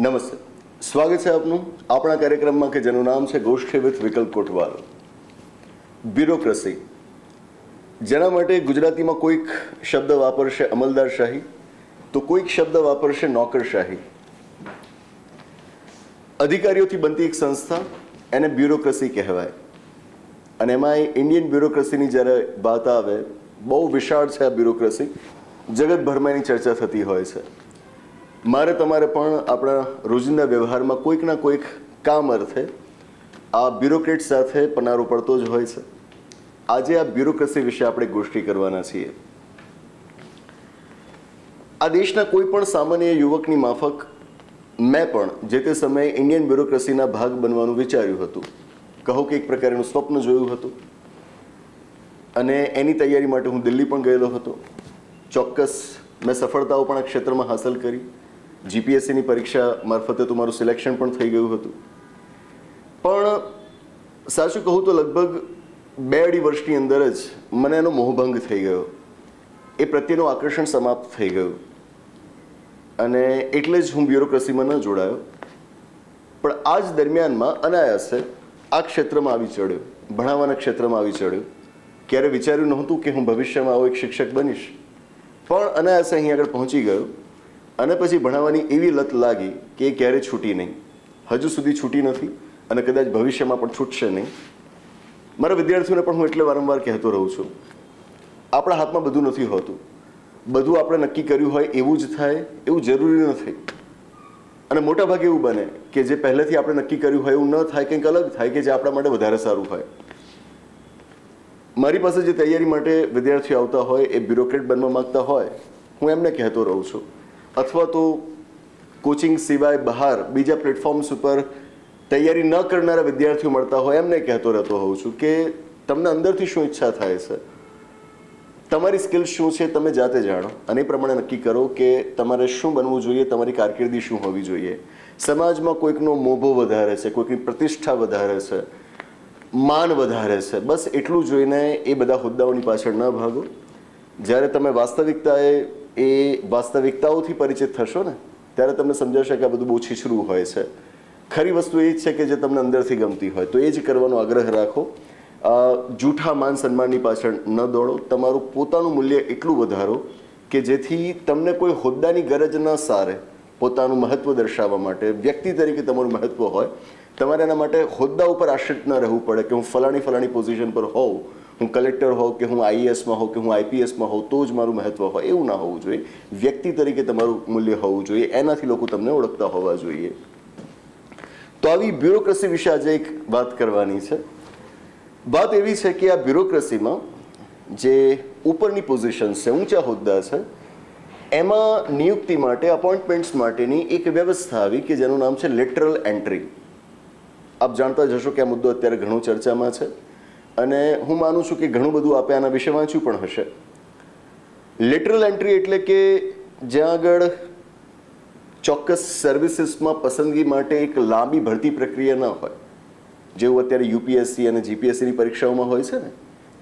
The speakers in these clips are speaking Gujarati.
નમસ્તે. સ્વાગત છે આપનું આપણા કાર્યક્રમમાં કે જેનું નામ છે ગોષ્ઠી વિથ વિકલ્પ કોઠવાલ બ્યુરોક્રસી. જેના માટે ગુજરાતીમાં કોઈક શબ્દ વાપરશે અમલદારશાહી, તો કોઈક શબ્દ વાપરશે નોકરશાહી. અધિકારીઓથી બનતી એક સંસ્થા એને બ્યુરોક્રસી કહેવાય. અને એમાં ઇન્ડિયન બ્યુરોક્રસીની જ્યારે વાત આવે, બહુ વિશાળ છે આ બ્યુરોક્રસી. જગતભરમાં એની ચર્ચા થતી હોય છે. મારે તમારે પણ આપણા રોજિંદા વ્યવહારમાં કોઈક ના કોઈક કામ અર્થે આ બ્યુરોક્રેટ સાથે પનારો પડતો જ હોય છે. આજે આ બ્યુરોક્રસી વિશે આપણે ગોષ્ઠી કરવાના છીએ. આ દેશના કોઈ પણ સામાન્ય યુવકની માફક મેં પણ જે તે સમયે ઇન્ડિયન બ્યુરોક્રસીના ભાગ બનવાનું વિચાર્યું હતું. કહો કે એક પ્રકારનું સ્વપ્ન જોયું હતું. અને એની તૈયારી માટે હું દિલ્હી પણ ગયેલો હતો. ચોક્કસ મેં સફળતાઓ પણ આ ક્ષેત્રમાં હાંસલ કરી. જીપીએસસીની પરીક્ષા મારફતે તો મારું સિલેક્શન પણ થઈ ગયું હતું. પણ સાચું કહું તો લગભગ બે અઢી વર્ષની અંદર જ મને એનો મોહભંગ થઈ ગયો. એ પ્રત્યેનું આકર્ષણ સમાપ્ત થઈ ગયું. અને એટલે જ હું બ્યુરોક્રસીમાં ન જોડાયો. પણ આ જ દરમિયાનમાં અનાયાસે આ ક્ષેત્રમાં આવી ચડ્યો. ભણાવવાના ક્ષેત્રમાં આવી ચડ્યો. ક્યારે વિચાર્યું નહોતું કે હું ભવિષ્યમાં આવો એક શિક્ષક બનીશ. પણ અનાયાસે અહીં આગળ પહોંચી ગયો. અને પછી ભણાવવાની એવી લત લાગી કે એ ક્યારે છૂટી નહીં. હજુ સુધી છૂટી નથી અને કદાચ ભવિષ્યમાં પણ છૂટશે નહીં. મારા વિદ્યાર્થીઓને પણ હું એટલે વારંવાર કહેતો રહું છું, આપણા હાથમાં બધું નથી હોતું. બધું આપણે નક્કી કર્યું હોય એવું જ થાય, એવું જરૂરી નથી. અને મોટાભાગે એવું બને કે જે પહેલેથી આપણે નક્કી કર્યું હોય એવું ન થાય, કંઈક અલગ થાય કે જે આપણા માટે વધારે સારું હોય. મારી પાસે જે તૈયારી માટે વિદ્યાર્થીઓ આવતા હોય, એ બ્યુરોક્રેટ બનવા માગતા હોય, હું એમને કહેતો રહું છું. અથવા તો કોચિંગ સિવાય બહાર બીજા પ્લેટફોર્મ્સ ઉપર તૈયારી ન કરનારા વિદ્યાર્થીઓ મળતા હોય, એમને કહેતો રહેતો હોઉં છું કે તમને અંદરથી શું ઈચ્છા થાય છે? તમારી સ્કિલ શું છે તમે જાતે જાણો અને એ પ્રમાણે નક્કી કરો કે તમારે શું બનવું જોઈએ, તમારી કારકિર્દી શું હોવી જોઈએ. સમાજમાં કોઈકનો મોભો વધારે છે, કોઈકની પ્રતિષ્ઠા વધારે છે, માન વધારે છે, બસ એટલું જોઈને એ બધા હોદ્દાઓની પાછળ ન ભાગો. જ્યારે તમે વાસ્તવિકતાએ એ વાસ્તવિકતાઓથી પરિચિત થશો ને, ત્યારે તમને સમજાશે કે આ બધું બહુ છીછરું હોય છે. ખરી વસ્તુ એ જ છે કે જે તમને અંદરથી ગમતી હોય. તો એ જ કરવાનો આગ્રહ રાખો. જૂઠા માન સન્માનની પાછળ ન દોડો. તમારું પોતાનું મૂલ્ય એટલું વધારો કે જેથી તમને કોઈ હોદ્દાની ગરજ ન સારે પોતાનું મહત્વ દર્શાવવા માટે. વ્યક્તિ તરીકે તમારું મહત્વ હોય. તમારે એના માટે હોદ્દા ઉપર આશ્રિત ન રહેવું પડે કે હું ફલાણી ફલાણી પોઝિશન પર હોઉં, હું કલેક્ટર હોઉં કે હું આઈએએસમાં હોઉં કે હું આઈપીએસમાં હોઉં, તો જ મારું મહત્વ હોય. એવું ના હોવું જોઈએ. વ્યક્તિ તરીકે તમારું મૂલ્ય હોવું જોઈએ. એનાથી લોકો તમને ઓળખતા હોવા જોઈએ. તો આવી બ્યુરોક્રસી વિશે આજે એક વાત કરવાની છે. વાત એવી છે કે આ બ્યુરોક્રસીમાં જે ઉપરની પોઝિશન છે, ઊંચા હોદ્દા છે, એમાં નિયુક્તિ માટે અપોઇન્ટમેન્ટ્સ માટેની એક વ્યવસ્થા આવી કે જેનું નામ છે લેટરલ એન્ટ્રી આપ જાણતા જશો કે આ મુદ્દો અત્યારે ઘણો ચર્ચામાં છે. અને હું માનું છું કે ઘણું બધું આપે આના વિશે વાંચ્યું પણ હશે. લેટરલ એન્ટ્રી એટલે કે જ્યાં આગળ ચોક્કસ સર્વિસીસમાં પસંદગી માટે એક લાંબી ભરતી પ્રક્રિયા ન હોય. જેવું અત્યારે યુપીએસસી અને જીપીએસસીની પરીક્ષાઓમાં હોય છે ને,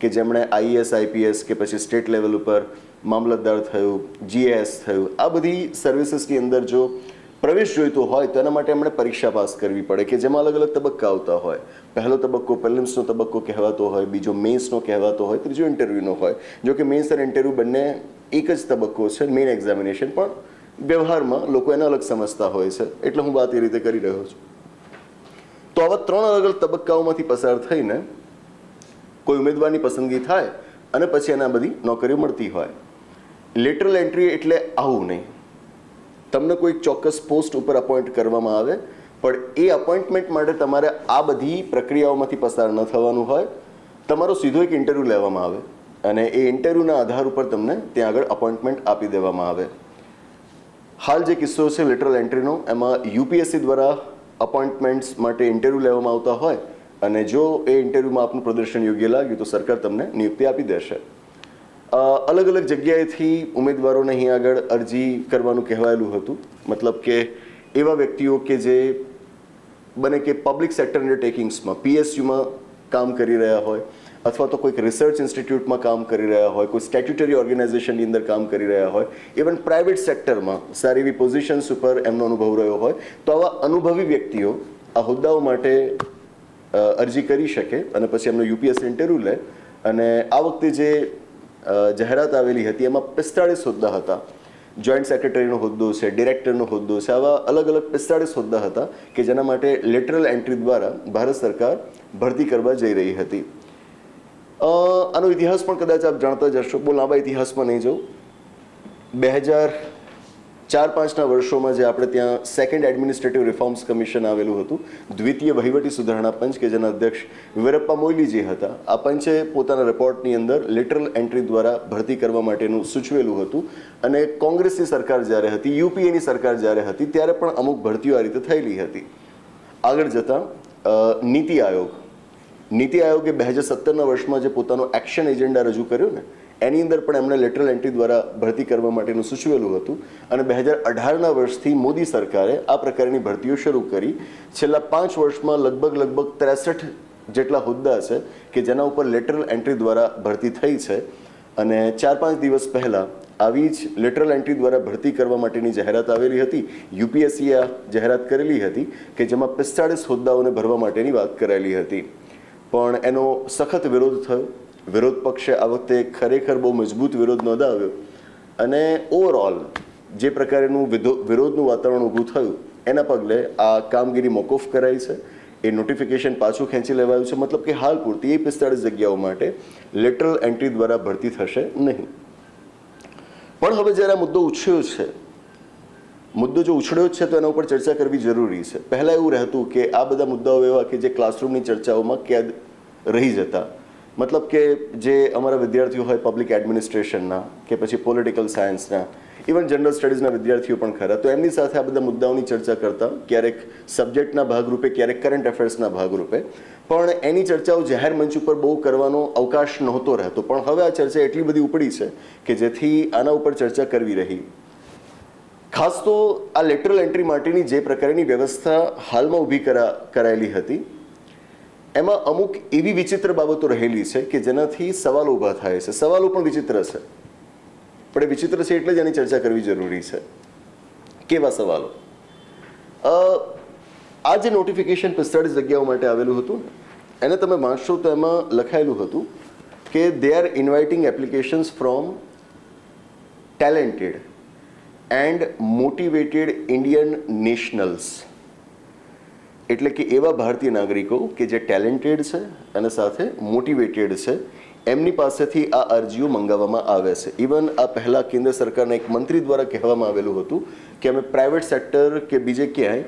કે જેમણે આઈએસ આઈપીએસ કે પછી સ્ટેટ લેવલ ઉપર મામલતદાર થયું જીએસ થયું, આ બધી સર્વિસીસની અંદર જો પ્રવેશ જોઈતો હોય તો એના માટે એમણે પરીક્ષા પાસ કરવી પડે કે જેમાં અલગ અલગ તબક્કા આવતા હોય. પહેલો તબક્કો પ્રિલિમ્સનો તબક્કો કહેવાતો હોય, બીજો મેન્સનો કહેવાતો હોય, ત્રીજો ઇન્ટરવ્યૂનો હોય. જો કે મેન્સ અને ઇન્ટરવ્યૂ બંને એક જ તબક્કો છે મેઇન એક્ઝામિનેશન પણ વ્યવહારમાં લોકો એને અલગ સમજતા હોય છે. એટલે હું વાત એ રીતે કરી રહ્યો છું. તો આવા ત્રણ અલગ અલગ તબક્કાઓમાંથી પસાર થઈને કોઈ ઉમેદવારની પસંદગી થાય અને પછી એના બધી નોકરીઓ મળતી હોય. લેટરલ એન્ટ્રી એટલે આવું નહીં. તમને કોઈ ચોક્કસ પોસ્ટ ઉપર અપોઇન્ટ કરવામાં આવે, પણ એ અપોઇન્ટમેન્ટ માટે તમારે આ બધી પ્રક્રિયાઓમાંથી પસાર ન થવાનું હોય. તમારો સીધો એક ઇન્ટરવ્યૂ લેવામાં આવે અને એ ઇન્ટરવ્યૂના આધાર ઉપર તમને ત્યાં આગળ અપોઇન્ટમેન્ટ આપી દેવામાં આવે. હાલ જે કિસ્સો છે લેટરલ એન્ટ્રીનો એમાં યુપીએસસી દ્વારા અપોઇન્ટમેન્ટ્સ માટે ઇન્ટરવ્યૂ લેવામાં આવતા હોય અને જો એ ઇન્ટરવ્યૂમાં આપનું પ્રદર્શન યોગ્ય લાગ્યું તો સરકાર તમને નિયુક્તિ આપી દેશે. અલગ અલગ જગ્યાએથી ઉમેદવારોને અહીં આગળ અરજી કરવાનું કહેવાયેલું હતું. મતલબ કે એવા વ્યક્તિઓ કે જે બને કે પબ્લિક સેક્ટર અન્ડરટેકિંગ્સમાં પીએસયુમાં કામ કરી રહ્યા હોય, અથવા તો કોઈક રિસર્ચ ઇન્સ્ટિટ્યૂટમાં કામ કરી રહ્યા હોય, કોઈ સ્ટેચ્યુટરી ઓર્ગેનાઇઝેશનની અંદર કામ કરી રહ્યા હોય ઇવન પ્રાઇવેટ સેક્ટરમાં સારી એવી પોઝિશન્સ ઉપર એમનો અનુભવ રહ્યો હોય, તો આવા અનુભવી વ્યક્તિઓ આ હોદ્દાઓ માટે અરજી કરી શકે અને પછી એમનો યુપીએસસી ઇન્ટરવ્યૂ લે અને આ વખતે જે જાહેરાત આવેલી હતી. એમાં પિસ્તાળીસ હોદ્દા હતા. જોઈન્ટ સેક્રેટરીનો હોદ્દો છે ડિરેક્ટરનો હોદ્દો છે, આવા અલગ અલગ પિસ્તાળીસ હોદ્દા હતા કે જેના માટે લેટરલ એન્ટ્રી દ્વારા ભારત સરકાર ભરતી કરવા જઈ રહી હતી. આનો ઇતિહાસ પણ કદાચ આપ જાણતા જ હશો. બહુ લાંબા ઇતિહાસમાં નહીં જવું બે હજાર ચાર પાંચના વર્ષોમાં જે આપણે ત્યાં સેકન્ડ એડમિનિસ્ટ્રેટિવ રિફોર્મ્સ કમિશન આવેલું હતું, દ્વિતીય વહીવટી સુધારણા પંચ કે જેના અધ્યક્ષ વીરપ્પા મોઇલીજી હતા, આ પંચે પોતાના રિપોર્ટની અંદર લેટરલ એન્ટ્રી દ્વારા ભરતી કરવા માટેનું સૂચવેલું હતું. અને કોંગ્રેસની સરકાર જ્યારે હતી, યુપીએની સરકાર જ્યારે હતી, ત્યારે પણ અમુક ભરતીઓ આ રીતે થયેલી હતી. આગળ જતાં નીતિ આયોગ. નીતિ આયોગે બે હજાર સત્તરના વર્ષમાં જે પોતાનો એક્શન એજન્ડા રજૂ કર્યો ને એની અંદર પણ એમણે લેટરલ એન્ટ્રી દ્વારા ભરતી કરવા માટેનું સૂચવેલું હતું અને બે હજાર અઢારના વર્ષથી મોદી સરકારે આ પ્રકારની ભરતીઓ શરૂ કરી. છેલ્લા પાંચ વર્ષમાં લગભગ લગભગ ત્રેસઠ જેટલા હોદ્દા છે કે જેના ઉપર લેટરલ એન્ટ્રી દ્વારા ભરતી થઈ છે. અને ચાર પાંચ દિવસ પહેલાં આવી જ લેટરલ એન્ટ્રી દ્વારા ભરતી કરવા માટેની જાહેરાત આવેલી હતી. યુપીએસસીએ જાહેરાત કરેલી હતી કે જેમાં પિસ્તાળીસ હોદ્દાઓને ભરવા માટેની વાત કરાયેલી હતી. પણ એનો સખત વિરોધ થયો. વિરોધ પક્ષે આ વખતે ખરેખર બહુ મજબૂત વિરોધ નોંધાવ્યો. અને ઓવરઓલ જે પ્રકારેનું વિરોધનું વાતાવરણ ઊભું થયું, એના પગલે આ કામગીરી મોકૂફ કરાઈ છે. એ નોટિફિકેશન પાછું ખેંચી લેવાયું છે. મતલબ કે હાલ પૂરતી એ પિસ્તાળીસ જગ્યાઓ માટે લેટરલ એન્ટ્રી દ્વારા ભરતી થશે નહીં. પણ હવે જ્યારે આ મુદ્દો ઉછળ્યો છે, મુદ્દો જો ઉછળ્યો છે તો એના ઉપર ચર્ચા કરવી જરૂરી છે. પહેલાં એવું રહેતું કે આ બધા મુદ્દાઓ એવા કે જે ક્લાસરૂમની ચર્ચાઓમાં કેદ રહી જતા મતલબ કે જે અમારા વિદ્યાર્થીઓ હોય પબ્લિક એડમિનિસ્ટ્રેશનના કે પછી પોલિટિકલ સાયન્સના ઇવન જનરલ સ્ટડીઝના વિદ્યાર્થીઓ પણ ખરા. તો એમની સાથે આ બધા મુદ્દાઓની ચર્ચા કરતા, ક્યારેક સબ્જેક્ટના ભાગરૂપે, ક્યારેક કરંટ અફેર્સના ભાગરૂપે. પણ એની ચર્ચાઓ જાહેર મંચ ઉપર બહુ કરવાનો અવકાશ નહોતો રહેતો. પણ હવે આ ચર્ચા એટલી બધી ઉપડી છે કે જેથી આના ઉપર ચર્ચા કરવી રહી. ખાસ તો આ લેટરલ એન્ટ્રી માટેની જે પ્રકારની વ્યવસ્થા હાલમાં ઊભી કરા, કરાયેલી હતી એમાં અમુક એવી વિચિત્ર બાબતો રહેલી છે કે જેનાથી સવાલો ઊભા થાય છે. સવાલો પણ વિચિત્ર છે. પણ એ વિચિત્ર છે એટલે જ એની ચર્ચા કરવી જરૂરી છે. કેવા સવાલો? આ જે નોટિફિકેશન પિસ્તાળીસ જગ્યાઓ માટે આવેલું હતું ને એને તમે વાંચશો તો એમાં લખાયેલું હતું કે they are inviting applications from talented and motivated Indian nationals એટલે કે એવા ભારતીય નાગરિકો કે જે ટેલેન્ટેડ છે અને સાથે મોટિવેટેડ છે, એમની પાસેથી આ અરજીઓ મંગાવવામાં આવે છે. ઇવન આ પહેલાં કેન્દ્ર સરકારના એક મંત્રી દ્વારા કહેવામાં આવેલું હતું કે અમે પ્રાઇવેટ સેક્ટર કે બીજે ક્યાંય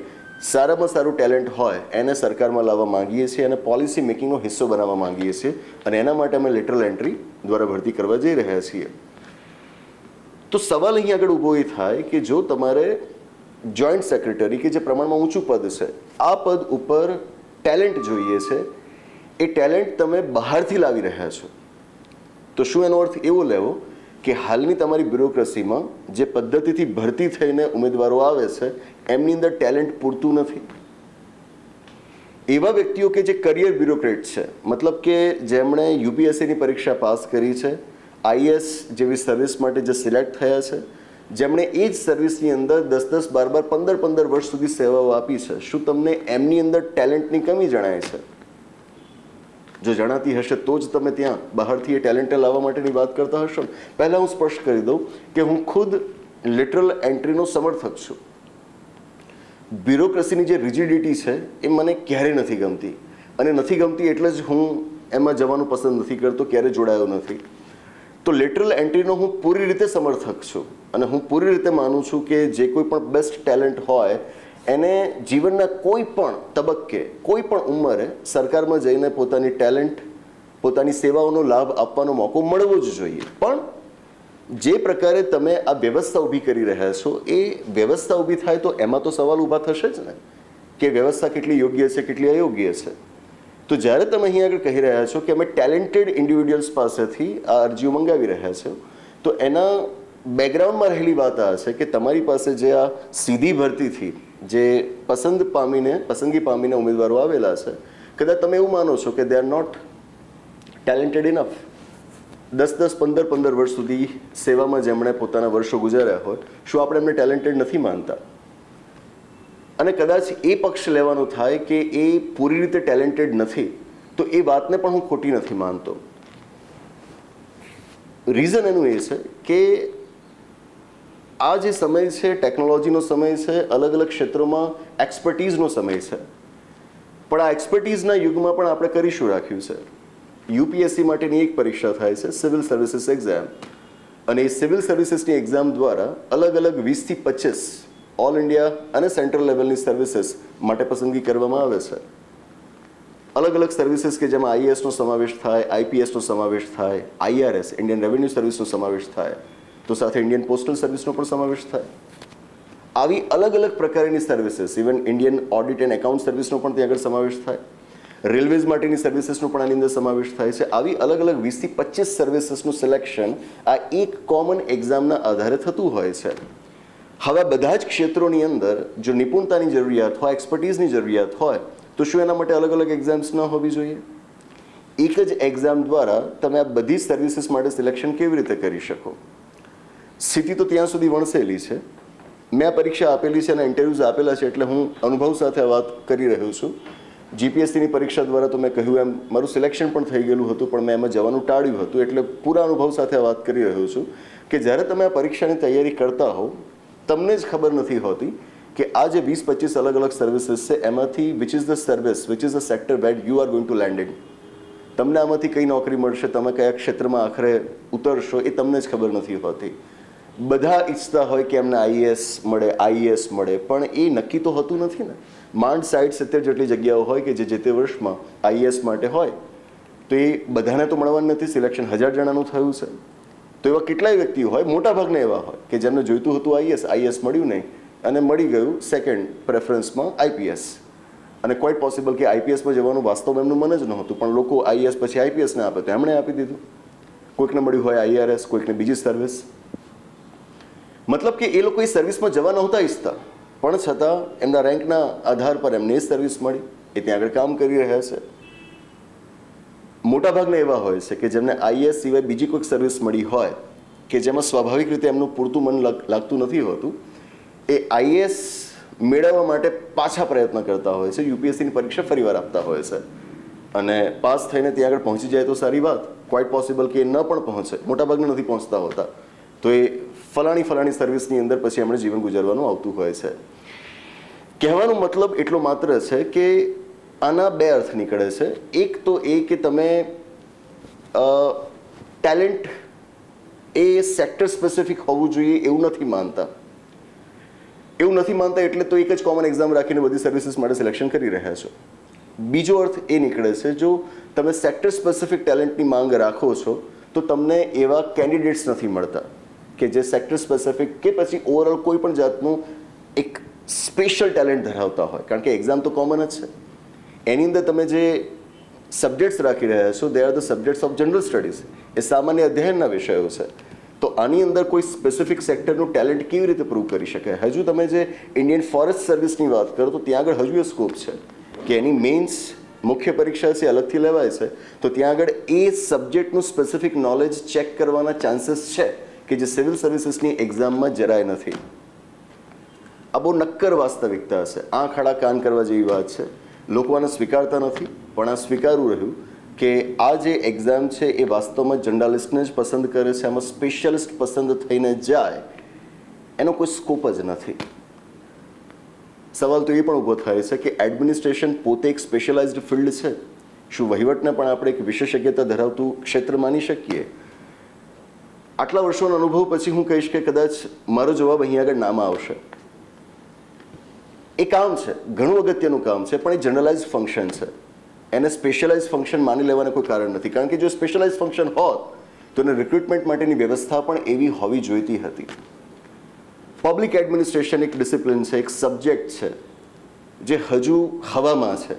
સારામાં સારું ટેલેન્ટ હોય, એને સરકારમાં લાવવા માંગીએ છીએ અને પોલિસી મેકિંગનો હિસ્સો બનાવવા માંગીએ છીએ અને એના માટે અમે લેટરલ એન્ટ્રી દ્વારા ભરતી કરવા જઈ રહ્યા છીએ. તો સવાલ અહીં આગળ ઊભો એ થાય કે જો તમારે જોઈન્ટ સેક્રેટરી કે જે પ્રમાણમાં ઊંચું પદ છે, આ પદ ઉપર ટેલેન્ટ જોઈએ છે. એ ટેલેન્ટ તમે બહારથી લાવી રહ્યા છો. તો શું એનો અર્થ એવો લેવો કે હાલની તમારી બ્યુરોક્રસીમાં જે પદ્ધતિથી ભરતી થઈને ઉમેદવારો આવે છે, એમની અંદર ટેલેન્ટ પૂરતું નથી? એવા વ્યક્તિઓ કે જે કરિયર બ્યુરોક્રેટ છે, મતલબ કે જેમણે યુપીએસસીની પરીક્ષા પાસ કરી છે આઈએસ જેવી સર્વિસ માટે જે સિલેક્ટ થયા છે જેમણે એ જ સર્વિસની અંદર દસ દસ બાર બાર પંદર પંદર વર્ષ સુધી સેવાઓ આપી છે, શું તમને એમની અંદર ટેલેન્ટની કમી જણાય છે? જો જણાતી હશે તો જ તમે ત્યાં બહારથી એ ટેલેન્ટને લાવવા માટેની વાત કરતા હશો ને. પહેલાં હું સ્પષ્ટ કરી દઉં કે હું ખુદ લિટરલ એન્ટ્રીનો સમર્થક છું. બ્યુરોક્રસીની જે રિજિડિટી છે, એ મને ક્યારેય નથી ગમતી. અને નથી ગમતી એટલે જ હું એમાં જવાનું પસંદ નથી કરતો ક્યારે જોડાયો નથી. તો લેટરલ એન્ટ્રીનો હું પૂરી રીતે સમર્થક છું અને હું પૂરી રીતે માનું છું કે જે કોઈ પણ બેસ્ટ ટેલેન્ટ હોય, એને જીવનના કોઈ પણ તબક્કે, કોઈ પણ ઉંમરે સરકારમાં જઈને પોતાની ટેલેન્ટ પોતાની સેવાઓનો લાભ આપવાનો મોકો મળવો જ જોઈએ. પણ જે પ્રકારે તમે આ વ્યવસ્થા ઊભી કરી રહ્યા છો, એ વ્યવસ્થા ઊભી થાય તો એમાં તો સવાલ ઊભા થશે જ ને. કે વ્યવસ્થા કેટલી યોગ્ય છે, કેટલી અયોગ્ય છે. તો જ્યારે તમે અહીં આગળ કહી રહ્યા છો કે અમે ટેલેન્ટેડ ઇન્ડિવિડ્યુઅલ્સ પાસેથી આ અરજીઓ મંગાવી રહ્યા છો તો એના બેકગ્રાઉન્ડમાં રહેલી વાત આ છે કે તમારી પાસે જે આ સીધી ભરતીથી જે પસંદ પામીને, પસંદગી પામીને ઉમેદવારો આવેલા છે, કદાચ તમે એવું માનો છો કે they are not talented enough દસ દસ, પંદર પંદર વર્ષ સુધી સેવામાં જેમણે પોતાના વર્ષો ગુજાર્યા હોય, શું આપણે એમને ટેલેન્ટેડ નથી માનતા? અને કદાચ એ પક્ષ લેવાનો થાય કે એ પૂરી રીતે ટેલેન્ટેડ નથી, તો એ વાતને પણ હું ખોટી નથી માનતો. રીઝન એનું એ છે કે આ જે સમય છે ટેકનોલોજીનો સમય છે, અલગ અલગ ક્ષેત્રોમાં એક્સપર્ટીઝનો સમય છે. પણ આ એક્સપર્ટીઝના યુગમાં પણ આપણે કરીશું રાખ્યું છે. યુપીએસસી માટેની એક પરીક્ષા થાય છે સિવિલ સર્વિસીસ એક્ઝામ અને એ સિવિલ સર્વિસીસની એક્ઝામ દ્વારા અલગ અલગ વીસથી પચીસ ઓલ ઇન્ડિયા અને સેન્ટ્રલ લેવલની સર્વિસીસ માટે પસંદગી કરવામાં આવે છે. અલગ અલગ સર્વિસીસ કે જેમાં આઈએએસનો સમાવેશ થાય આઈપીએસનો સમાવેશ થાય આઈઆરએસ ઇન્ડિયન રેવન્યુ સર્વિસનો સમાવેશ થાય, તો સાથે ઇન્ડિયન પોસ્ટલ સર્વિસનો પણ સમાવેશ થાય. આવી અલગ અલગ પ્રકારની services even Indian audit and account સર્વિસનો પણ ત્યાં આગળ સમાવેશ થાય. રેલવેઝ માટેની સર્વિસીસનો પણ આની અંદર સમાવેશ થાય છે. આવી અલગ અલગ વીસથી પચીસ સર્વિસીસનું સિલેક્શન આ એક કોમન એક્ઝામના આધારે થતું હોય છે. હવે બધા જ ક્ષેત્રોની અંદર જો નિપુણતાની જરૂરિયાત હોય એક્સપર્ટીઝની જરૂરિયાત હોય, તો શું એના માટે અલગ અલગ એક્ઝામ્સ ન હોવી જોઈએ? એક જ એક્ઝામ દ્વારા તમે આ બધી સર્વિસીસ માટે સિલેક્શન કેવી રીતે કરી શકો? સ્થિતિ તો ત્યાં સુધી વણસેલી છે. મેં પરીક્ષા આપેલી છે અને ઇન્ટરવ્યૂઝ આપેલા છે એટલે હું અનુભવ સાથે વાત કરી રહ્યો છું. જીપીએસસીની પરીક્ષા દ્વારા તો મેં કહ્યું એમ, મારું સિલેક્શન પણ થઈ ગયેલું હતું, પણ મેં એમાં જવાનું ટાળ્યું હતું, એટલે પૂરા અનુભવ સાથે વાત કરી રહ્યો છું કે જ્યારે તમે આ પરીક્ષાની તૈયારી કરતા હો તમને જ ખબર નથી હોતી કે આ જે વીસ પચીસ અલગ અલગ સર્વિસીસ છે, એમાંથી which is the service which is the sector what you are going to land in તમને આમાંથી કઈ નોકરી મળશે, તમે કયા ક્ષેત્રમાં આખરે ઉતરશો, એ તમને જ ખબર નથી હોતી. બધા ઈચ્છતા હોય કે એમને આઈએએસ મળે આઈએએસ મળે, પણ એ નક્કી તો હોતું નથી ને. માંડ સાઠ સિત્તેર જેટલી જગ્યાઓ હોય કે જે જે તે વર્ષમાં આઈએએસ માટે હોય, તો એ બધાને તો મળવાનું નથી, સિલેક્શન હજાર જણાનું થયું છે. તો એવા કેટલાય વ્યક્તિઓ હોય, મોટા ભાગના એવા હોય, કે જેમને જોઈતું હતું આઈએસ આઈએસ મળ્યું નહીં, અને મળી ગયું સેકન્ડ પ્રેફરન્સમાં આઈપીએસ અને ક્વાઇટ પોસિબલ કે આઈપીએસમાં જવાનું વાસ્તવમાં એમનું મન જ નહોતું, પણ લોકો આઈએસ પછી આઈપીએસને આપે તો એમણે આપી દીધું. કોઈકને મળ્યું હોય આઈઆરએસ કોઈકને બીજી સર્વિસ મતલબ કે એ લોકો એ સર્વિસમાં જવા નહોતા ઈચ્છતા, પણ છતાં એમના રેન્કના આધાર પર એમને એ સર્વિસ મળી, એ ત્યાં આગળ કામ કરી રહ્યા છે. મોટાભાગના એવા હોય છે કે જેમને આઈએસ સિવાય બીજી કોઈક સર્વિસ મળી હોય કે જેમાં સ્વાભાવિક રીતે એમનું પૂરતું મન લાગ- લાગતું નથી હોતું, એ આઈએએસ મેળવવા માટે પાછા પ્રયત્ન કરતા હોય છે યુપીએસસીની પરીક્ષા ફરીવાર આપતા હોય છે. અને પાસ થઈને ત્યાં આગળ પહોંચી જાય તો સારી વાત ક્વાઇટ પોસિબલ કે ન પણ પહોંચે, મોટાભાગના નથી પહોંચતા હોતા. તો એ ફલાણી ફલાણી સર્વિસની અંદર પછી એમણે જીવન ગુજારવાનું આવતું હોય છે. કહેવાનો મતલબ એટલો માત્ર છે કે આના બે અર્થ નીકળે છે. એક તો એ કે તમે ટેલેન્ટ એ સેક્ટર સ્પેસિફિક હોવું જોઈએ એવું નથી માનતા. એવું નથી માનતા એટલે તો એક જ કોમન એક્ઝામ રાખીને બધી સર્વિસીસ માટે સિલેક્શન કરી રહ્યા છો. બીજો અર્થ એ નીકળે છે, જો તમે સેક્ટર સ્પેસિફિક ટેલેન્ટની માંગ રાખો છો, તો તમને એવા કેન્ડિડેટ્સ નથી મળતા કે જે સેક્ટર સ્પેસિફિક કે પછી ઓવરઓલ કોઈ પણ જાતનું એક સ્પેશિયલ ટેલેન્ટ ધરાવતા હોય. કારણ કે એક્ઝામ તો કોમન જ છે. એની અંદર તમે જે સબ્જેક્ટ્સ રાખી રહ્યા છો they are the subjects of general studies એ સામાન્ય અધ્યયનના વિષયો છે. તો આની અંદર કોઈ સ્પેસિફિક સેક્ટરનું ટેલેન્ટ કેવી રીતે પ્રૂવ કરી શકાય હજુ તમે જે ઇન્ડિયન ફોરેસ્ટ સર્વિસની વાત કરો, તો ત્યાં આગળ હજુ એ સ્કોપ છે કે એની મેઇન્સ મુખ્ય પરીક્ષા છે અલગથી લેવાય છે. તો ત્યાં આગળ એ સબ્જેક્ટનું સ્પેસિફિક નોલેજ ચેક કરવાના ચાન્સીસ છે કે જે સિવિલ સર્વિસીસની એક્ઝામમાં જરાય નથી. આ બહુ નક્કર વાસ્તવિકતા હશે આંખ આડા કાન કરવા જેવી વાત છે. લોકો આને સ્વીકારતા નથી, પણ આ સ્વીકારવું રહ્યું કે આ જે એક્ઝામ છે એ વાસ્તવમાં જર્નાલિસ્ટને જ પસંદ કરે છે, આમાં સ્પેશિયલિસ્ટ પસંદ થઈને જાય, એનો કોઈ સ્કોપ જ નથી. સવાલ તો એ પણ ઊભો થાય છે કે એડમિનિસ્ટ્રેશન પોતે એક સ્પેશિયલાઇઝ્ડ ફિલ્ડ છે. શું વહીવટને પણ આપણે એક વિશેષજ્ઞતા ધરાવતું ક્ષેત્ર માની શકીએ? આટલા વર્ષોનો અનુભવ પછી હું કહીશ કે કદાચ મારો જવાબ અહીં આગળ નામાં આવશે. એ કામ છે. ઘણું અગત્યનું કામ છે, પણ એ જનરલાઇઝ ફંક્શન છે. એને સ્પેશિયલાઇઝ ફંક્શન માની લેવાને કોઈ કારણ નથી. કારણ કે જો સ્પેશિયલાઇઝ ફંક્શન હોત, તો એને રિક્રુટમેન્ટ માટેની વ્યવસ્થા પણ એવી હોવી જોઈતી હતી. પબ્લિક એડમિનિસ્ટ્રેશન એક ડિસિપ્લિન છે, એક સબ્જેક્ટ છે, જે હજુ હવામાં છે.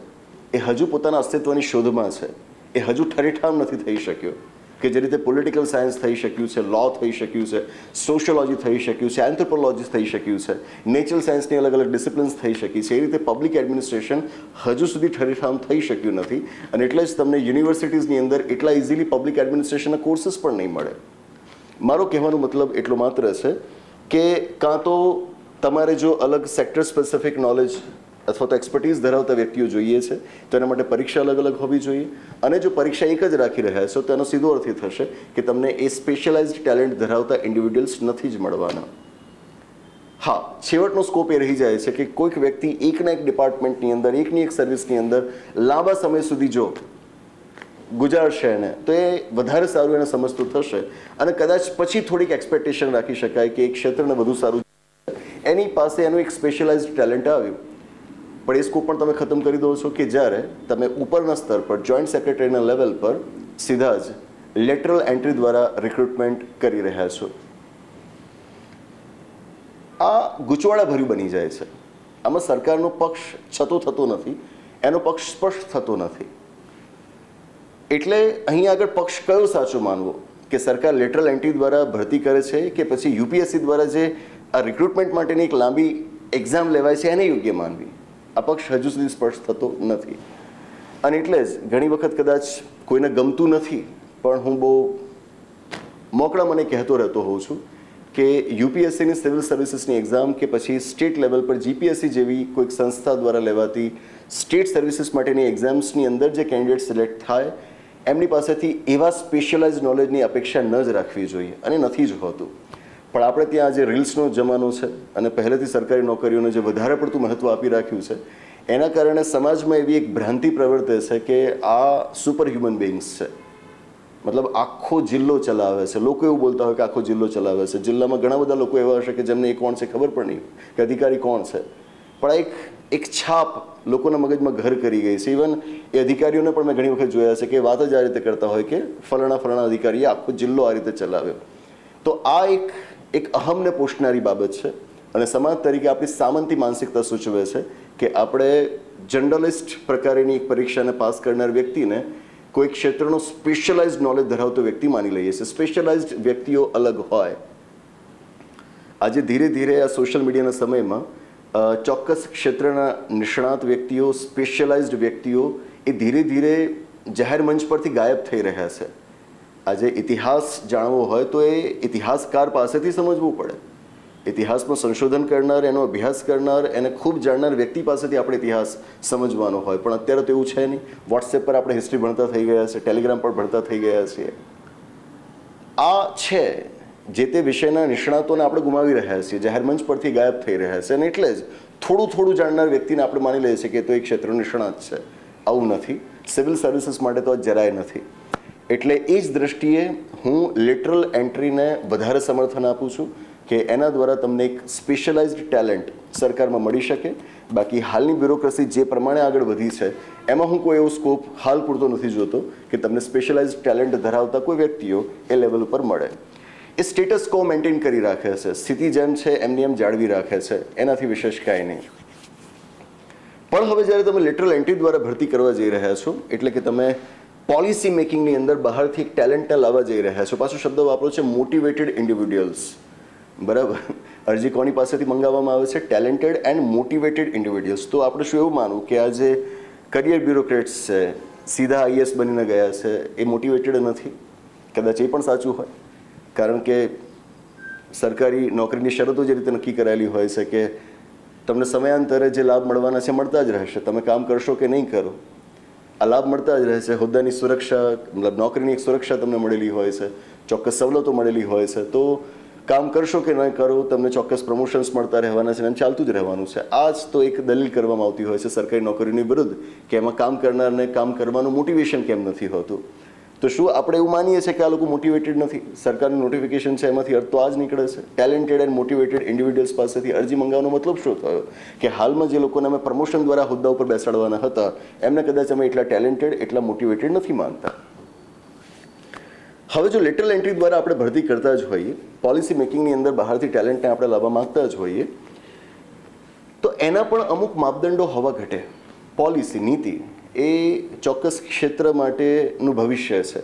એ હજુ પોતાના અસ્તિત્વની શોધમાં છે. એ હજુ ઠરેઠામ નથી થઈ શક્યો. કે જે રીતે પોલિટિકલ સાયન્સ થઈ શક્યું છે લો થઈ શક્યું છે સોશિયોલોજી થઈ શક્યું છે એન્થ્રોપોલોજી થઈ શક્યું છે નેચરલ સાયન્સની અલગ અલગ ડિસિપ્લિન્સ થઈ શકી છે. એ રીતે પબ્લિક એડમિનિસ્ટ્રેશન હજુ સુધી ઠરીઠામ થઈ શક્યું નથી અને એટલે જ તમને યુનિવર્સિટીઝની અંદર એટલા ઇઝીલી પબ્લિક એડમિનિસ્ટ્રેશનના કોર્સીસ પણ નહીં મળે. મારો કહેવાનો મતલબ એટલો માત્ર છે કે કાં તો તમારે જો અલગ સેક્ટર સ્પેસિફિક નોલેજ અથવા તો એક્સપર્ટીઝ ધરાવતા વ્યક્તિઓ જોઈએ છે, તો એના માટે પરીક્ષા અલગ અલગ હોવી જોઈએ. અને જો પરીક્ષા એક જ રાખી રહ્યા છો, તો એનો સીધો અર્થ એ થશે કે તમને એ સ્પેશિયલાઇઝડ ટેલેન્ટ ધરાવતા ઇન્ડિવિડ્યુઅલ્સ નથી જ મળવાના. હા, છેવટનો સ્કોપ એ રહી જાય છે કે કોઈક વ્યક્તિ એકના એક ડિપાર્ટમેન્ટની અંદર, એકની એક સર્વિસની અંદર લાંબા સમય સુધી જો ગુજારશે એને તો એ વધારે સારું એને સમજતું થશે. અને કદાચ પછી થોડીક એક્સપેક્ટેશન રાખી શકાય કે એક ક્ષેત્રને વધુ સારું એની પાસે એનું એક સ્પેશિયલાઇઝ ટેલેન્ટ આવ્યું. પણ એ સ્કોપ પણ તમે ખતમ કરી દો છો કે જ્યારે તમે ઉપરના સ્તર પર જોઈન્ટ સેક્રેટરીના લેવલ પર સીધા જ લેટરલ એન્ટ્રી દ્વારા રિક્રુટમેન્ટ કરી રહ્યા છો. આ ગૂંચવાડાભર્યું બની જાય છે. આમાં સરકારનો પક્ષ છતો થતો નથી, એનો પક્ષ સ્પષ્ટ થતો નથી. એટલે અહીં આગળ પક્ષ કયો સાચો માનવો? કે સરકાર લેટરલ એન્ટ્રી દ્વારા ભરતી કરે છે કે પછી યુપીએસસી દ્વારા જે આ રિક્રુટમેન્ટ માટેની એક લાંબી એક્ઝામ લેવાય છે એને યોગ્ય માનવી? આ પક્ષ હજુ સુધી સ્પષ્ટ થતો નથી. અને એટલે જ ઘણી વખત કદાચ કોઈને ગમતું નથી, પણ હું બહુ મોકળા મને કહેતો રહેતો હોઉં છું કે યુપીએસસીની સિવિલ સર્વિસીસની એક્ઝામ કે પછી સ્ટેટ લેવલ પર જીપીએસસી જેવી કોઈક સંસ્થા દ્વારા લેવાતી સ્ટેટ સર્વિસીસ માટેની એક્ઝામ્સની અંદર જે કેન્ડિડેટ સિલેક્ટ થાય, એમની પાસેથી એવા સ્પેશિયલાઇઝ નોલેજની અપેક્ષા ન જ રાખવી જોઈએ અને નથી જ હોતું. પણ આપણે ત્યાં આજે રીલ્સનો જમાનો છે અને પહેલેથી સરકારી નોકરીઓને જે વધારે પડતું મહત્ત્વ આપી રાખ્યું છે, એના કારણે સમાજમાં એવી એક ભ્રાંતિ પ્રવર્તે છે કે આ સુપર હ્યુમન બિંગ્સ છે. મતલબ આખો જિલ્લો ચલાવે છે. લોકો એવું બોલતા હોય કે આખો જિલ્લો ચલાવે છે. જિલ્લામાં ઘણા બધા લોકો એવા હશે કે જેમને એ કોણ છે ખબર પણ નહીં કે અધિકારી કોણ છે. પણ એક એક છાપ લોકોના મગજમાં ઘર કરી ગઈ છે. ઇવન એ અધિકારીઓને પણ મેં ઘણી વખત જોયા છે કે વાત જ આ રીતે કરતા હોય કે ફલાણા ફલાણા અધિકારીએ આખો જિલ્લો આ રીતે ચલાવ્યો તો આ એક એક અહમને પોષનારી બાબત છે અને સમાજ તરીકે આપણી સામંતી માનસિકતા સૂચવે છે કે આપણે જનરલિસ્ટ પ્રકારની એક પરીક્ષાને પાસ કરનાર વ્યક્તિને કોઈ ક્ષેત્રનો સ્પેશિયલાઇઝ નોલેજ ધરાવતો વ્યક્તિ માની લઈએ છીએ. સ્પેશિયલાઇઝડ વ્યક્તિઓ અલગ હોય. આજે ધીરે ધીરે આ સોશિયલ મીડિયાના સમયમાં ચોક્કસ ક્ષેત્રના નિષ્ણાત વ્યક્તિઓ, સ્પેશિયલાઇઝડ વ્યક્તિઓ એ ધીરે ધીરે જાહેર મંચ પરથી ગાયબ થઈ રહ્યા છે. આજે ઇતિહાસ જાણવો હોય તો એ ઇતિહાસકાર પાસેથી સમજવું પડે. ઇતિહાસમાં સંશોધન કરનાર, એનો અભ્યાસ કરનાર, એને ખૂબ જાણનાર વ્યક્તિ પાસેથી આપણે ઇતિહાસ સમજવાનો હોય. પણ અત્યારે તો એવું છે નહીં. વોટ્સએપ પર આપણે હિસ્ટ્રી ભણતા થઈ ગયા છે ટેલિગ્રામ પર ભણતા થઈ ગયા છીએ. આ છે જે તે વિષયના નિષ્ણાતોને આપણે ગુમાવી રહ્યા છીએ. જાહેર મંચ પરથી ગાયબ થઈ રહ્યા છે. અને એટલે જ થોડું થોડું જાણનાર વ્યક્તિને આપણે માની લઈએ છીએ કે તો એક ક્ષેત્ર નિષ્ણાત છે. આવું નથી. સિવિલ સર્વિસીસ માટે તો જરાય નથી. એટલે એ જ દ્રષ્ટિએ હું લિટરલ એન્ટ્રીને વધારે સમર્થન આપું છું કે એના દ્વારા તમને એક સ્પેશિયલાઇઝડ ટેલેન્ટ સરકારમાં મળી શકે. બાકી હાલની બ્યુરોક્રસી જે પ્રમાણે આગળ વધી છે, એમાં હું કોઈ એવો સ્કોપ હાલ પૂરતો નથી જોતો કે તમને સ્પેશિયલાઇઝડ ટેલેન્ટ ધરાવતા કોઈ વ્યક્તિઓ એ લેવલ ઉપર મળે. એ સ્ટેટસ કો મેન્ટેન કરી રાખે છે. સ્થિતિ જેમ છે, એમની એમ જાળવી રાખે છે. એનાથી વિશેષ કાંઈ નહીં. પણ હવે જ્યારે તમે લેટરલ એન્ટ્રી દ્વારા ભરતી કરવા જઈ રહ્યા છો, એટલે કે તમે પોલિસી મેકિંગની અંદર બહારથી એક ટેલેન્ટને લાવવા જઈ રહ્યા છો. પાછો શબ્દ વાપરો છે મોટિવેટેડ ઇન્ડિવિડ્યુઅલ્સ બરાબર? અરજી કોની પાસેથી મંગાવવામાં આવે છે? ટેલેન્ટેડ એન્ડ મોટિવેટેડ ઇન્ડિવિડ્યુઅલ્સ તો આપણે શું એવું માનવું કે આ જે કરિયર બ્યુરોક્રેટ્સ છે, સીધા આઈએસ બનીને ગયા છે, એ મોટિવેટેડ નથી? કદાચ એ પણ સાચું હોય? કારણ કે સરકારી નોકરીની શરતો જે રીતે નક્કી કરાયેલી હોય છે કે તમને સમયાંતરે જે લાભ મળવાના છે મળતા જ રહેશે. તમે કામ કરશો કે નહીં કરો? આ લાભ મળતા જ રહે છે. હોદ્દાની સુરક્ષા, મતલબ નોકરીની એક સુરક્ષા તમને મળેલી હોય છે. ચોક્કસ સવલતો મળેલી હોય છે. તો કામ કરશો કે ન કરો, તમને ચોક્કસ પ્રમોશન્સ મળતા રહેવાના છે અને ચાલતું જ રહેવાનું છે. આ જ તો એક દલીલ કરવામાં આવતી હોય છે સરકારી નોકરીની વિરુદ્ધ, કે એમાં કામ કરનારને કામ કરવાનું મોટિવેશન કેમ નથી હોતું? તો શું આપણે એવું માનીએ છીએ કે આ લોકો મોટિવેટેડ નથી? સરકારનું નોટિફિકેશન છે, એમાંથી અર્થ તો આ જ નીકળે છે. ટેલેન્ટેડ એન્ડ મોટિવેટેડ ઇન્ડિવિડ્યુઅલ્સ પાસેથી અરજી મંગાવવાનો મતલબ શું થયો? કે હાલમાં જે લોકોને અમે પ્રમોશન દ્વારા હોદ્દા ઉપર બેસાડવાના હતા, એમને કદાચ અમે એટલા ટેલેન્ટેડ એટલા મોટિવેટેડ નથી માનતા. હવે જો લેટરલ એન્ટ્રી દ્વારા આપણે ભરતી કરતા જ હોઈએ પોલિસી મેકિંગની અંદર બહારથી ટેલેન્ટને આપણે લાવવા માંગતા જ હોઈએ, તો એના પણ અમુક માપદંડો હોવા ઘટે. પોલિસી નીતિ. એ ચોક્કસ ક્ષેત્ર માટેનું ભવિષ્ય છે.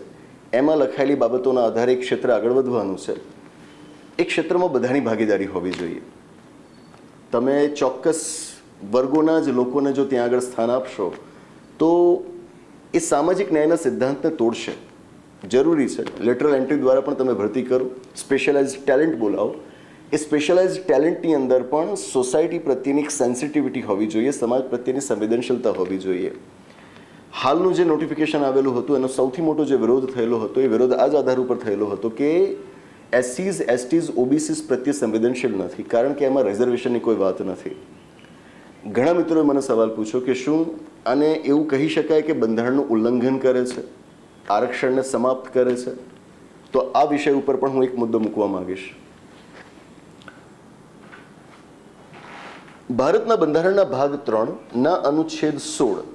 એમાં લખાયેલી બાબતોના આધારે ક્ષેત્ર આગળ વધવાનું છે. એ ક્ષેત્રમાં બધાની ભાગીદારી હોવી જોઈએ. તમે ચોક્કસ વર્ગોના જ લોકોને જો ત્યાં આગળ સ્થાન આપશો, તો એ સામાજિક ન્યાયના સિદ્ધાંતને તોડશે. જરૂરી છે. લેટરલ એન્ટ્રી દ્વારા પણ તમે ભરતી કરો. સ્પેશિયલાઇઝ ટેલેન્ટ બોલાવો. એ સ્પેશિયલાઇઝ ટેલેન્ટની અંદર પણ સોસાયટી પ્રત્યેની એક સેન્સિટિવિટી હોવી જોઈએ. સમાજ પ્રત્યેની સંવેદનશીલતા હોવી જોઈએ. હાલનું જે નોટિફિકેશન આવેલું હતું, એનો સૌથી મોટો જે વિરોધ થયેલો હતો, એ વિરોધ આ જ આધાર ઉપર થયેલો હતો કે એસસીઝ, એસટીઝ, ઓબીસીઝ પ્રત્યે સંવેદનશીલ નથી, કારણ કે એમાં રિઝર્વેશનની કોઈ વાત નથી. ઘણા મિત્રોએ મને સવાલ પૂછ્યો કે શું આને એવું કહી શકાય કે બંધારણનું ઉલ્લંઘન કરે છે, આરક્ષણને સમાપ્ત કરે છે? તો આ વિષય ઉપર પણ હું એક મુદ્દો મૂકવા માંગીશ. ભારતના બંધારણના ભાગ ત્રણ ના અનુચ્છેદ સોળ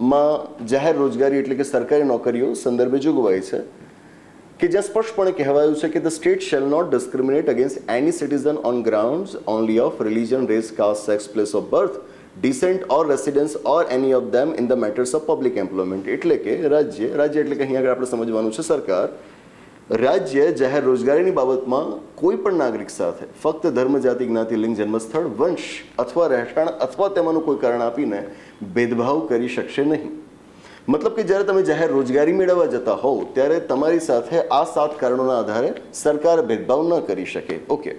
માં જાહેર રોજગારી એટલે કે સરકારી નોકરીઓ સંદર્ભે જોગવાઈ છે, કે જ્યાં સ્પષ્ટપણે કહેવાયું છે કે the state shall not discriminate against any citizen on grounds only of religion, race, caste, sex, place of birth, descent or residence or any of them in the matters of public employment. એટલે કે રાજ્ય રાજ્ય એટલે કે અહીંયા આગળ આપણે સમજવાનું છે સરકાર રાજ્ય જાહેર રોજગારીની બાબતમાં કોઈ પણ નાગરિક સાથે, ફક્ત ધર્મ, જાતિ, જ્ઞાતિ, લિંગ, જન્મસ્થળ, વંશ અથવા રહેઠાણ અથવા તેમાંનું કોઈ કારણ આપીને ભેદભાવ કરી શકશે નહીં. મતલબ કે જ્યારે તમે જાહેર રોજગારી મેળવવા જતા હોવ, ત્યારે તમારી સાથે આ સાત કારણોના આધારે સરકાર ભેદભાવ ન કરી શકે. ઓકે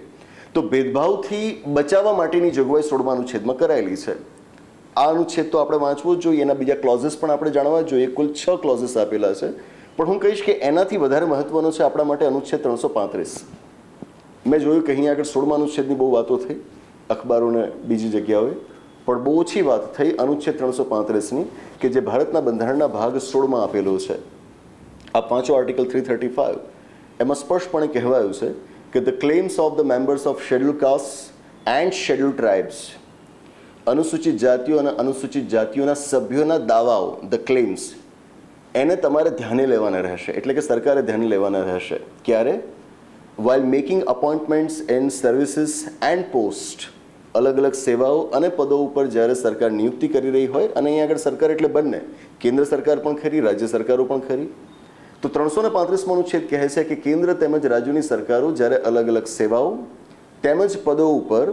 તો ભેદભાવથી બચાવવા માટેની જોગવાઈ સોળમા અનુચ્છેદમાં કરાયેલી છે. આ અનુચ્છેદ તો આપણે વાંચવો જોઈએ, એના બીજા ક્લોઝિસ પણ આપણે જાણવા જોઈએ. કુલ છ ક્લોઝિસ આપેલા છે. પણ હું કહીશ કે એનાથી વધારે મહત્વનો છે આપણા માટે અનુચ્છેદ ત્રણસો પાંત્રીસ. મેં જોયું કે અહીં આગળ સોળમા અનુચ્છેદની બહુ વાતો થઈ, અખબારોને બીજી જગ્યાઓએ. પણ બહુ ઓછી વાત થઈ અનુચ્છેદ ત્રણસો પાંત્રીસની કે જે ભારતના બંધારણના ભાગ સોળમાં આપેલો છે. આ પાંચો આર્ટિકલ થ્રી થર્ટી ફાઇવ એમાં સ્પષ્ટપણે કહેવાયું છે કે the claims of the members of scheduled caste and scheduled tribes, અનુસૂચિત જાતિઓ અને અનુસૂચિત જાતિઓના સભ્યોના દાવાઓ, ધ ક્લેમ્સ એને તમારે ધ્યાને લેવાના રહેશે. એટલે કે સરકારે ધ્યાને લેવાના રહેશે. ક્યારે? While making appointments and services and post અલગ અલગ સેવાઓ અને પદો ઉપર જ્યારે સરકાર નિયુક્તિ કરી રહી હોય અને અહીં આગળ સરકાર એટલે બંને, કેન્દ્ર સરકાર પણ ખરી, રાજ્ય સરકારો પણ ખરી. તો ત્રણસો ને પાંત્રીસમાં અનુચ્છેદ કહે છે કે કેન્દ્ર તેમજ રાજ્યોની સરકારો જ્યારે અલગ અલગ સેવાઓ તેમજ પદો ઉપર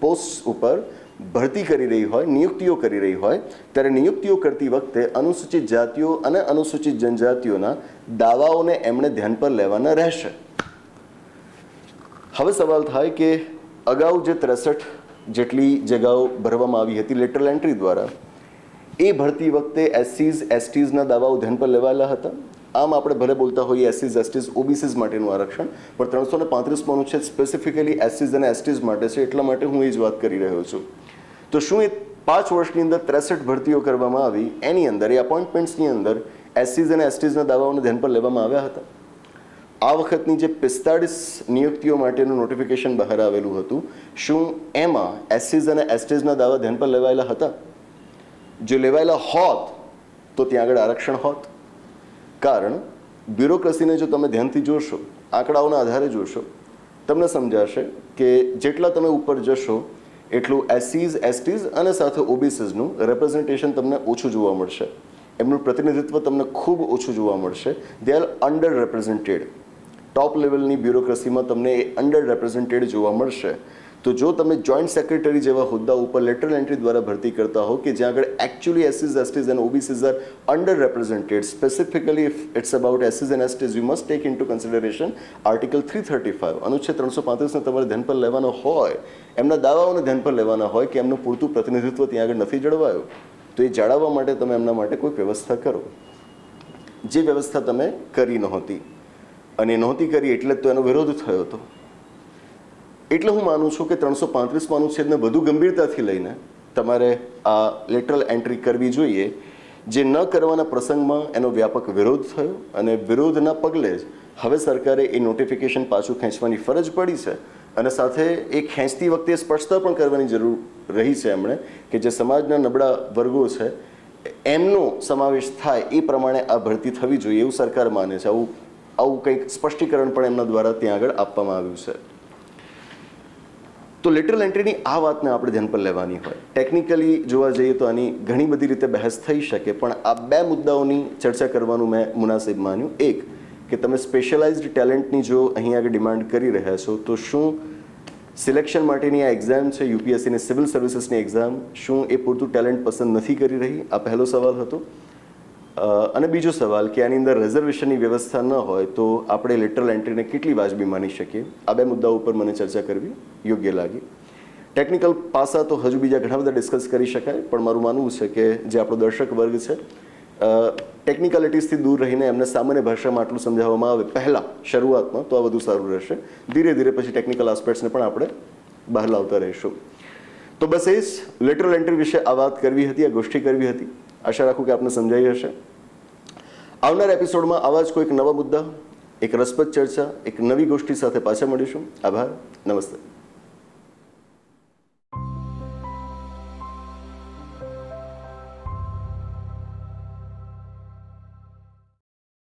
પોસ્ટ ઉપર ભરતી કરી રહી હોય, નિયુક્તિઓ કરી રહી હોય, ત્યારે નિયુક્તિઓ કરતી વખતે અનુસૂચિત જાતિઓ અને અનુસૂચિત જનજાતિઓના દાવાઓને એમણે ધ્યાન પર લેવાના રહેશે. હવે સવાલ થાય કે અગાઉ જે ત્રેસઠ જેટલી જગાઓ ભરવામાં આવી હતી લેટરલ એન્ટ્રી દ્વારા, એ ભરતી વખતે એસસીઝ, એસટીઝના દાવાઓ ધ્યાન પર લેવાયેલા હતા? આમ આપણે ભલે બોલતા હોઈએ એસસીઝ, એસટીઝ, ઓબીસીઝ માટેનું આરક્ષણ, પણ ત્રણસો ને પાંત્રીસમાં અનુચ્છેદ સ્પેસિફિકલી એસસીઝ અને એસટીઝ માટે છે, એટલા માટે હું એ જ વાત કરી રહ્યો છું. તો શું એ પાંચ વર્ષની અંદર ત્રેસઠ ભરતીઓ કરવામાં આવી? એની અંદર, એ અપોઇન્ટમેન્ટ્સની અંદર એસસીઝ અને એસટીઝના દાવાઓને ધ્યાન પર લેવામાં આવ્યા હતા? આ વખતની જે પિસ્તાળીસ નિયુક્તિઓ માટેનું નોટિફિકેશન બહાર આવેલું હતું, શું એમાં એસસીઝ અને એસટીઝના દાવા ધ્યાન પર લેવાયેલા હતા? જો લેવાયેલા હોત, તો ત્યાં આગળ આરક્ષણ હોત. કારણ, બ્યુરોક્રસીને જો તમે ધ્યાનથી જોશો, આંકડાઓના આધારે જોશો, તમને સમજાશે કે જેટલા તમે ઉપર જશો એટલું એસસીઝ એસટીઝ અને સાથે ઓબીસીઝનું રેપ્રેઝન્ટેશન તમને ઓછું જોવા મળશે. એમનું પ્રતિનિધિત્વ તમને ખૂબ ઓછું જોવા મળશે. દે આર અંડર રેપ્રેઝન્ટેડ ટોપ લેવલની બ્યુરોક્રસીમાં તમને એ અંડર રેપ્રેઝન્ટેડ જોવા મળશે. તો જો તમે જોઈન્ટ સેક્રેટરી જેવા હોદ્દા ઉપર લેટરલ એન્ટ્રી દ્વારા ભરતી કરતા હો કે જ્યાં આગળ actually એસસીઝ STs and OBCs R under રેપ્રેઝન્ટેડ specifically if it's about એસસીઝ and STs you must tech in two consideration article three thirty five અનુચ્છેદ ત્રણસો પાંત્રીસને તમારે ધ્યાન પર લેવાનો હોય. એમના દાવાઓને ધ્યાન પર લેવાના હોય કે એમનું પૂરતું પ્રતિનિધિત્વ ત્યાં આગળ નથી જળવાયું. તો એ જાળવવા માટે તમે એમના માટે કોઈ વ્યવસ્થા કરો. જે વ્યવસ્થા તમે કરી નહોતી. અને નહોતી કરી એટલે તો એનો વિરોધ થયો હતો. એટલે હું માનું છું કે ત્રણસો પાંત્રીસમાં અનુચ્છેદને વધુ ગંભીરતાથી લઈને તમારે આ લેટરલ એન્ટ્રી કરવી જોઈએ, જે ન કરવાના પ્રસંગમાં એનો વ્યાપક વિરોધ થયો અને વિરોધના પગલે જ હવે સરકારે એ નોટિફિકેશન પાછું ખેંચવાની ફરજ પડી છે અને સાથે એ ખેંચતી વખતે સ્પષ્ટતા પણ કરવાની જરૂર રહી છે એમણે કે જે સમાજના નબળા વર્ગો છે, એમનો સમાવેશ થાય એ પ્રમાણે આ ભરતી થવી જોઈએ એવું સરકાર માને છે. આવું આવું કંઈક સ્પષ્ટીકરણ પણ એમના દ્વારા ત્યાં આગળ આપવામાં આવ્યું છે. તો લેટરલ એન્ટ્રીની આ વાતને આપણે ધ્યાન પર લેવાની હોય. ટેકનિકલી જોવા જઈએ તો આની ઘણી બધી રીતે બહેસ થઈ શકે, પણ આ બે મુદ્દાઓની ચર્ચા કરવાનું મેં મુનાસિબ માન્યું. એક, કે તમે સ્પેશિયલાઇઝ્ડ ટેલેન્ટની જો અહીં આગળ ડિમાન્ડ કરી રહ્યા છો, તો શું સિલેક્શન માટેની આ એક્ઝામ છે યુપીએસસીની સિવિલ સર્વિસીસની એક્ઝામ શું એ પૂરતું ટેલેન્ટ પસંદ નથી કરી રહી? આ પહેલો સવાલ હતો. અને બીજો સવાલ કે આની અંદર રિઝર્વેશનની વ્યવસ્થા ન હોય તો આપણે લેટરલ એન્ટ્રીને કેટલી વાજબી માની શકીએ? આ બે મુદ્દાઓ ઉપર મને ચર્ચા કરવી યોગ્ય લાગી. ટેકનિકલ પાસા તો હજુ બીજા ઘણા બધા ડિસ્કસ કરી શકાય, પણ મારું માનવું છે કે જે આપણો દર્શક વર્ગ છે ટેકનિકાલિટીઝથી દૂર રહીને એમને સામાન્ય ભાષામાં આટલું સમજાવવામાં આવે પહેલાં શરૂઆતમાં, તો આ વધુ સારું રહેશે. ધીરે ધીરે પછી ટેકનિકલ આસ્પેક્ટ્સને પણ આપણે બહાર લાવતા રહીશું. તો બસ એ જ લેટરલ એન્ટ્રી વિશે આ વાત કરવી હતી, આ ગોષ્ઠી કરવી હતી. આશા રાખું કે આપને સમજાઈ હશે. આવનાર એપિસોડમાં આવા જ કોઈક નવા મુદ્દા, એક રસપ્રદ ચર્ચા, એક નવી ગોષ્ઠી સાથે પાછા મળીશું. આભાર. નમસ્તે.